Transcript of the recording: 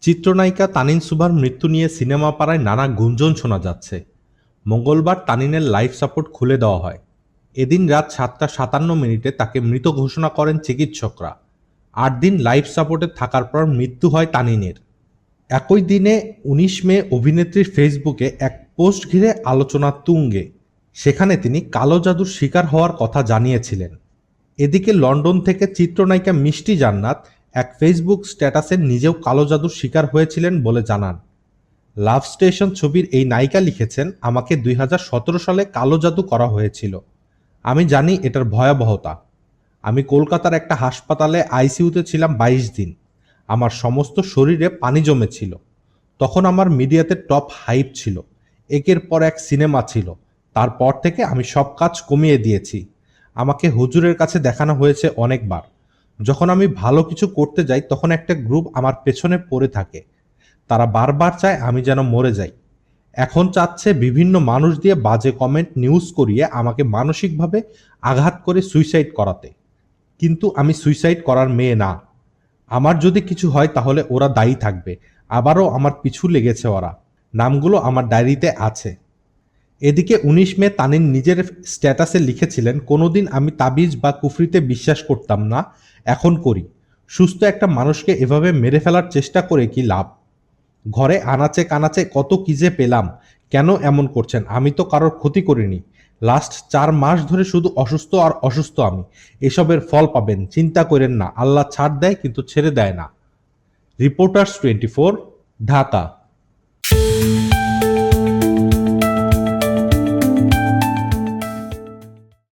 চিত্রনায়িকা তানিন সুভার মৃত্যু নিয়ে সিনেমা পাড়ায় নানা গুঞ্জন শোনা যাচ্ছে। মঙ্গলবার তানিনের লাইফ সাপোর্ট খুলে দেওয়া হয়। এদিন রাত সাতটা সাতান্ন মিনিটে তাকে মৃত ঘোষণা করেন চিকিৎসকরা। আট দিন লাইফ সাপোর্টে থাকার পর মৃত্যু হয় তানিনের। একই দিনে উনিশ মে অভিনেত্রীর ফেসবুকে এক পোস্ট ঘিরে আলোচনা তুঙ্গে। সেখানে তিনি কালো জাদুর শিকার হওয়ার কথা জানিয়েছিলেন। এদিকে লন্ডন থেকে চিত্রনায়িকা মিষ্টি জান্নাত এক ফেসবুক স্ট্যাটাসে নিজেও কালো জাদুর শিকার হয়েছিলেন বলে জানান। লাভ স্টেশন ছবির এই নায়িকা লিখেছেন, আমাকে দুই হাজার সতেরো সালে কালো জাদু করা হয়েছিল। আমি জানি এটার ভয়াবহতা। আমি কলকাতার একটা হাসপাতালে আইসিইউতে ছিলাম বাইশ দিন। আমার সমস্ত শরীরে পানি জমেছিল। তখন আমার মিডিয়াতে টপ হাইপ ছিল। একের পর এক সিনেমা ছিল। তারপর থেকে আমি সব কাজ কমিয়ে দিয়েছি। আমাকে হুজুরের কাছে দেখানো হয়েছে অনেকবার। যখন আমি ভালো কিছু করতে যাই, তখন একটা গ্রুপ আমার পেছনে পড়ে থাকে। তারা বারবার চায় আমি যেন মরে যাই। এখন চাচ্ছে বিভিন্ন মানুষ দিয়ে বাজে কমেন্ট নিউজ করিয়ে আমাকে মানসিকভাবে আঘাত করে সুইসাইড করাতে। কিন্তু আমি সুইসাইড করার মেয়ে না। আমার যদি কিছু হয়, তাহলে ওরা দায়ী থাকবে। আবারও আমার পিছু লেগেছে ওরা। নামগুলো আমার ডায়েরিতে আছে। এদিকে উনিশ মে তানিন নিজের স্ট্যাটাসে লিখেছিলেন, কোনোদিন আমি তাবিজ বা কুফরিতে বিশ্বাস করতাম না, এখন করি। সুস্থ একটা মানুষকে এভাবে মেরে ফেলার চেষ্টা করে কি লাভ? ঘরে আনাচে কানাচে কত কি যে পেলাম, কেন এমন করছেন? আমি তো কারোর ক্ষতি করিনি। লাস্ট চার মাস ধরে শুধু অসুস্থ আর অসুস্থ আমি। এসবের ফল পাবেন, চিন্তা করেন না। আল্লাহ ছাড় দেয় কিন্তু ছেড়ে দেয় না। Reporters twenty four, Dhaka.